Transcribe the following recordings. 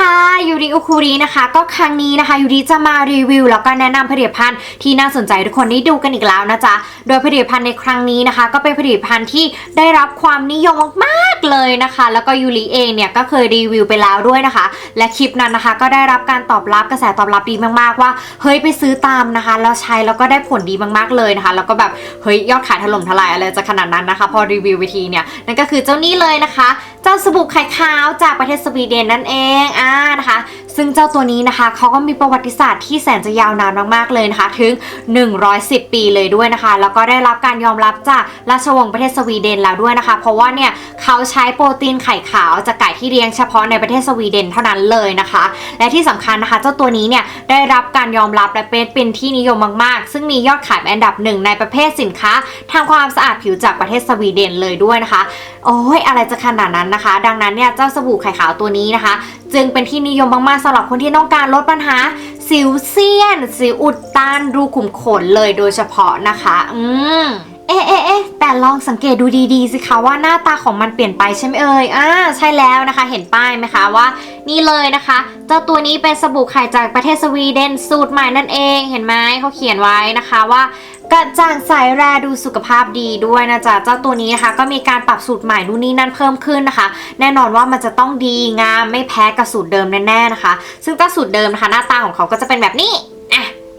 ค่ะยูริอุคุรินะคะ ก็ครั้งนี้นะคะยูริจะมารีวิว แล้วก็แนะนำผลิตภัณฑ์ที่น่าสนใจทุกคนได้ดูกันอีกแล้วนะจ๊ะโดยผลิตภัณฑ์ในครั้งนี้นะคะ ก็เป็นผลิตภัณฑ์ที่ได้รับความนิยมมากๆเลยนะคะ แล้วก็ยูริเองเนี่ยก็เคยรีวิวไปแล้วด้วยนะคะ และคลิปนั้นนะคะ ก็ได้รับการตอบรับกระแสตอบรับดีมากๆ ว่าเฮ้ยไปซื้อตามนะคะแล้วใช้แล้วก็ได้ผลดีมากๆเลยนะคะ แล้วก็แบบเฮ้ยยอดขายถล่มทลายอะไรจะขนาดนั้นนะคะ พอรีวิววิธีเนี่ยนั่นก็คือเจ้านี้เลยนะคะ เจ้าสบู่ไข่ขาวจากประเทศสวีเดนนั่นเองอ่านะคะ ซึ่งเจ้าตัวนี้นะคะเขาก็มีประวัติศาสตร์ที่แสนจะยาวนานมากๆเลยนะคะ ถึง 110 ปีเลยด้วยนะคะ แล้วก็ได้รับการยอมรับจากราชวงศ์ประเทศสวีเดนแล้วด้วยนะคะ เพราะว่าเนี่ยเขาใช้โปรตีนไข่ขาวจากไก่ที่เลี้ยงเฉพาะในประเทศสวีเดนเท่านั้นเลยนะคะ และที่สำคัญนะคะ เจ้าตัวนี้เนี่ยได้รับการยอมรับและเป็นเป็นที่นิยมมากๆ ซึ่งมียอดขายอันดับหนึ่งในประเภทสินค้าทำความสะอาดผิวจากประเทศสวีเดนเลยด้วยนะคะ โอ้ยอะไรจะขนาดนั้นนะคะ ดังนั้นเนี่ยเจ้าสบู่ไข่ขาวตัวนี้นะคะ จึงเป็นที่นิยมมากๆสำหรับคนที่ต้องการลดปัญหา สิวเซียน สิวอุดตันรูขุมขนเลยโดยเฉพาะนะคะ อืมเอ๊ะเอ๊ะเอ๊ะแต่ลองสังเกตดูดีๆสิคะว่าหน้าตาของมันเปลี่ยนไปใช่ไหมเอ่ย อ่า ใช่แล้วนะคะ เห็นป้ายไหมคะว่า นี่เลยนะคะ เจ้าตัวนี้เป็นสบู่ไข่จากประเทศสวีเดนสูตรใหม่นั่นเอง เห็นไหมเขาเขียนไว้นะคะว่า กระจ่างใสแรดูสุขภาพดีด้วยนะจ๊ะเจ้าตัวนี้นะคะก็มีการปรับสูตรใหม่นู่นนี่นั่นเพิ่มขึ้นนะคะ แน่นอนว่ามันจะต้องดีงามไม่แพ้กับสูตรเดิมแน่ๆนะคะ ซึ่งถ้าสูตรเดิมนะคะหน้าตาของเขาก็จะเป็นแบบนี้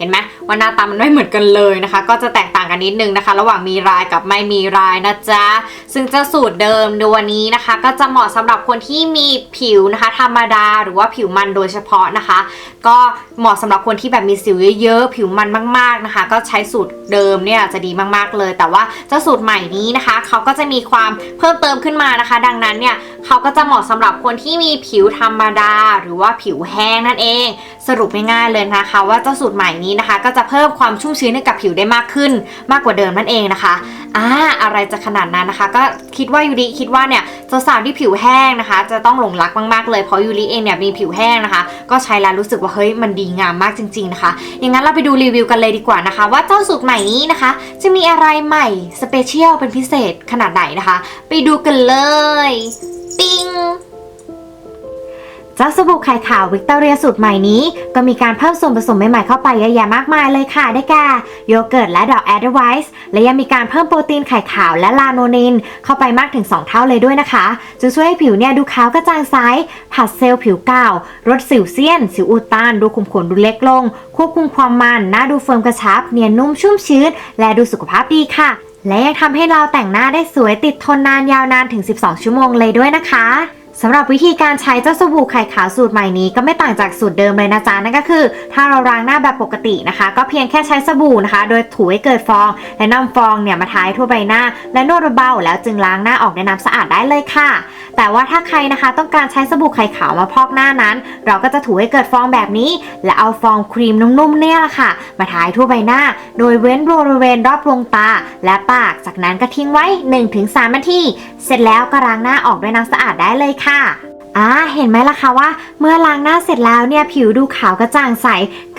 เห็นไหมว่าหน้าตามันไม่เหมือนกันเลยนะคะ ก็จะแตกต่างกันนิดนึงนะคะ ระหว่างมีรายกับไม่มีรายนะจ๊ะซึ่งเจ้าสูตรเดิมในวันนี้นะคะ ก็จะเหมาะสำหรับคนที่มีผิวนะคะ ธรรมดาหรือว่าผิวมันโดยเฉพาะนะคะ ก็เหมาะสำหรับคนที่แบบมีสิวเยอะๆผิวมันมาก ๆนะคะ ก็ใช้สูตรเดิมเนี่ยจะดีมากๆเลย แต่ว่าเจ้าสูตรใหม่นี้นะคะเขาก็จะมีความเพิ่มเติมขึ้นมานะคะ ดังนั้นเนี่ย เขาก็จะเหมาะสำหรับคนที่มีผิวธรรมดา หรือว่าผิวแห้งนั่นเอง สรุปง่ายๆเลยนะคะ ว่าเจ้าสูตรใหม่นี้นะคะ ก็จะเพิ่มความชุ่มชื้นให้กับผิวได้มากขึ้น มากกว่าเดิมนั่นเองนะคะอ่าอะไรจะขนาดนั้นนะคะ ก็คิดว่ายูริคิดว่าเนี่ยสาวๆที่ผิวแห้งนะคะ จะต้องหลงรักมากๆเลยเพราะยูริเองเนี่ยมีผิวแห้งนะคะ ก็ใช้แล้วรู้สึกว่าเฮ้ยมันดีงามมากจริง ๆนะคะอย่างนั้นเราไปดูรีวิวกันเลยดีกว่านะคะ ว่าเจ้าสูตรใหม่นี้นะคะ จะมีอะไรใหม่สเปเชียลเป็นพิเศษขนาดไหนนะคะ ไปดูกันเลย ปิง เจ้าสบู่ไข่ขาววิกตอเรียสูตรใหม่นี้ ก็มีการเพิ่มส่วนผสมใหม่ๆเข้าไปเยอะแยะมากมายเลยค่ะ ได้แก่โยเกิร์ตและดอกแอดไวส์และยังมีการเพิ่มโปรตีนไข่ขาวและลาโนนิน เข้าไปมากถึง 2 เท่าเลยด้วยนะคะจะช่วยให้ผิวเนี่ยดูขาวกระจ่างใสผัดเซลล์ผิวเก่าลดสิวเซียน สิวอุดตันดูขุมขนดูเล็กลง ควบคุมความมันหน้าดูเฟิร์มกระชับ เนียนนุ่มชุ่มชื้น และดูสุขภาพดีค่ะ และยังทำให้เราแต่งหน้าได้สวยติดทนนานยาวนานถึง 12 ชั่วโมงเลยด้วยนะคะ สำหรับวิธีการใช้เจ้าสบู่ไข่ขาวสูตรใหม่นี้ก็ไม่ต่างจากสูตรเดิมเลยนะจ๊ะนั่นก็คือ ถ้าเราล้างหน้าแบบปกตินะคะ ก็เพียงแค่ใช้สบู่นะคะ โดยถูให้เกิดฟอง และนำฟองเนี่ยมาทายทั่วใบหน้า และนวดเบาๆแล้วจึงล้างหน้าออกในน้ำสะอาดได้เลยค่ะ แต่ว่าถ้าใครนะคะต้องการใช้สบู่ไข่ขาวมาพอกหน้านั้น เราก็จะถูให้เกิดฟองแบบนี้ และเอาฟองครีมนุ่มๆเนี่ยแหละค่ะ มาทายทั่วใบหน้า โดยเว้นบริเวณรอบดวงตา และปากจากนั้นก็ทิ้งไว้ 1-3นาทีเสร็จแล้วก็ล้างหน้าออกด้วยน้ำสะอาดได้เลยค่ะอ่าเห็นไหมล่ะคะว่า เมื่อล้างหน้าเสร็จแล้วเนี่ยผิวดูขาวกระจ่างใส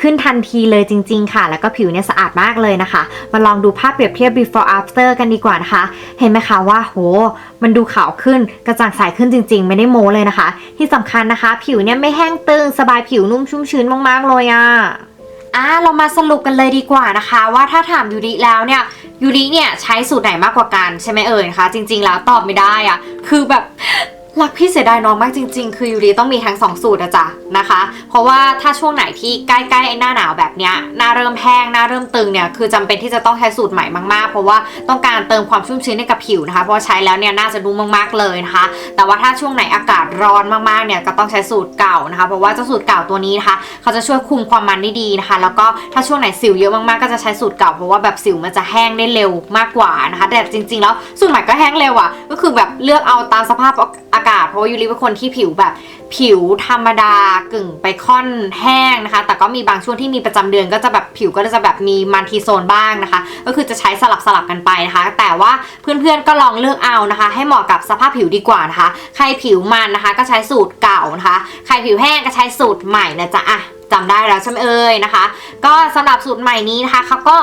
ขึ้นทันทีเลยจริง ๆ ค่ะ แล้วก็ผิวเนี่ยสะอาดมากเลยนะคะ มาลองดูภาพเปรียบเทียบ before after กันดีกว่านะคะ เห็นไหมคะว่าโห มันดูขาวขึ้นกระจ่างใสขึ้นจริง ๆ ไม่ได้โม้เลยนะคะ ที่สำคัญนะคะ ผิวเนี่ยไม่แห้งตึงสบายผิวนุ่มชุ่มชื้นมากๆเลยอะ่ะอ่าเรามาสรุปกันเลยดีกว่านะคะ ว่าถ้าถามยูริแล้วเนี่ยยูริเนี่ยใช้สูตรไหนมากกว่ากันใช่ไหมเอ่ยนะคะ จริง ๆ แล้วตอบไม่ได้อะคือแบบ รักพี่เสียดายน้องมากจริง ๆ คือยูริต้องมีทั้งสองสูตรนะจ๊ะนะคะ เพราะว่าถ้าช่วงไหนที่ใกล้ๆไอ้หน้าหนาวแบบเนี้ยหน้าเริ่มแห้งหน้าเริ่มตึงเนี่ยคือจำเป็นที่จะต้องใช้สูตรใหม่มากๆ เพราะว่าต้องการเติมความชุ่มชื้นให้กับผิวนะคะเพราะใช้แล้วเนี่ยน่าจะนุ่มากๆเลยนะคะ แต่ว่าถ้าช่วงไหนอากาศร้อนมากๆเนี่ยก็ต้องใช้สูตรเก่านะคะ เพราะว่าเจ้าสูตรเก่าตัวนี้นะคะเขาจะช่วยคุมความมันได้ดีนะคะ แล้วก็ถ้าช่วงไหนสิวเยอะมากๆก็จะใช้สูตรเก่าเพราะว่าแบบสิวมันจะแห้งได้เร็วมากกว่านะคะแต่จริง ๆ แล้วสูตรใหม่ก็แห้งเร็วอะก็คือแบบเลือกเอาตามสภาพอ เพราะว่ายูริเป็นคนที่ผิวแบบ ผิวธรรมดากึ่งไปค่อนแห้งนะคะ แต่ก็มีบางช่วงที่มีประจำเดือนก็จะแบบผิวก็จะแบบมีมันทีโซนบ้างนะคะ ก็คือจะใช้สลับสลับกันไปนะคะ แต่ว่าเพื่อนๆก็ลองเลือกเอานะคะ ให้เหมาะกับสภาพผิวดีกว่านะคะ ใครผิวมันนะคะ ก็ใช้สูตรเก่านะคะ ใครผิวแห้งก็ใช้สูตรใหม่นะจ๊ะอะจำได้แล้วใช่ไหมเอ่ยนะคะ ก็สำหรับสูตรใหม่นี้นะคะเขาก็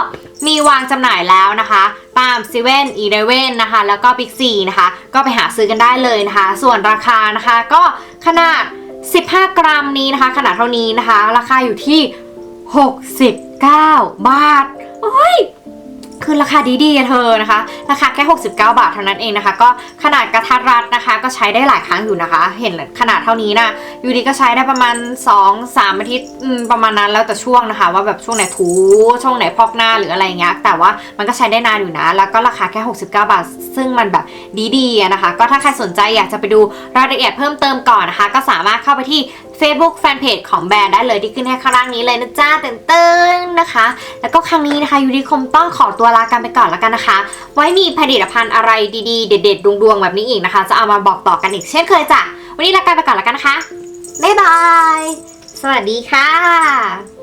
มีวางจำหน่ายแล้วนะคะตาม7 e เ e ่นอีเวนนะคะ แล้วก็ Big C นะคะ ก็ไปหาซื้อกันได้เลยนะคะ ส่วนราคานะคะก็ขนาด 15 กรัมนี้นะคะ ขนาดเท่านี้นะคะ ราคาอยู่ที่ 69 บาท โอ้ย คือราคาดีๆอะเธอนะคะ ราคาแค่ 69 บาทเท่านั้นเองนะคะ ก็ขนาดกระทัดรัดนะคะ ก็ใช้ได้หลายครั้งอยู่นะคะ เห็นขนาดเท่านี้นะอยู่ดีก็ใช้ได้ประมาณ 2-3อาทิตย์ประมาณนั้นแล้วแต่ช่วงนะคะ ว่าแบบช่วงไหนถูช่วงไหนพอกหน้าหรืออะไรเงี้ยแต่ว่ามันก็ใช้ได้นานอยู่นะ แล้วก็ราคาแค่ 69 บาท ซึ่งมันแบบดีๆนะคะ ก็ถ้าใครสนใจอยากจะไปดูรายละเอียดเพิ่มเติมก่อนนะคะ ก็สามารถเข้าไปที่ Facebook Fanpage ของแบรนด์ได้เลยที่ขึ้นให้ข้างล่างนี้เลยนะจ้าเต้นเต้นๆนะคะ แล้วก็ครั้งนี้นะคะยูนิคมต้องขอตัวลากันไปก่อนแล้วกันนะคะ ไว้มีผลิตภัณฑ์อะไรดีๆ เด็ดๆดวงๆแบบนี้อีกนะคะ จะเอามาบอกต่อกันอีกเช่นเคยจ้ะวันนี้ลากันไปก่อนแล้วกันนะคะบ๊ายบายสวัสดีค่ะ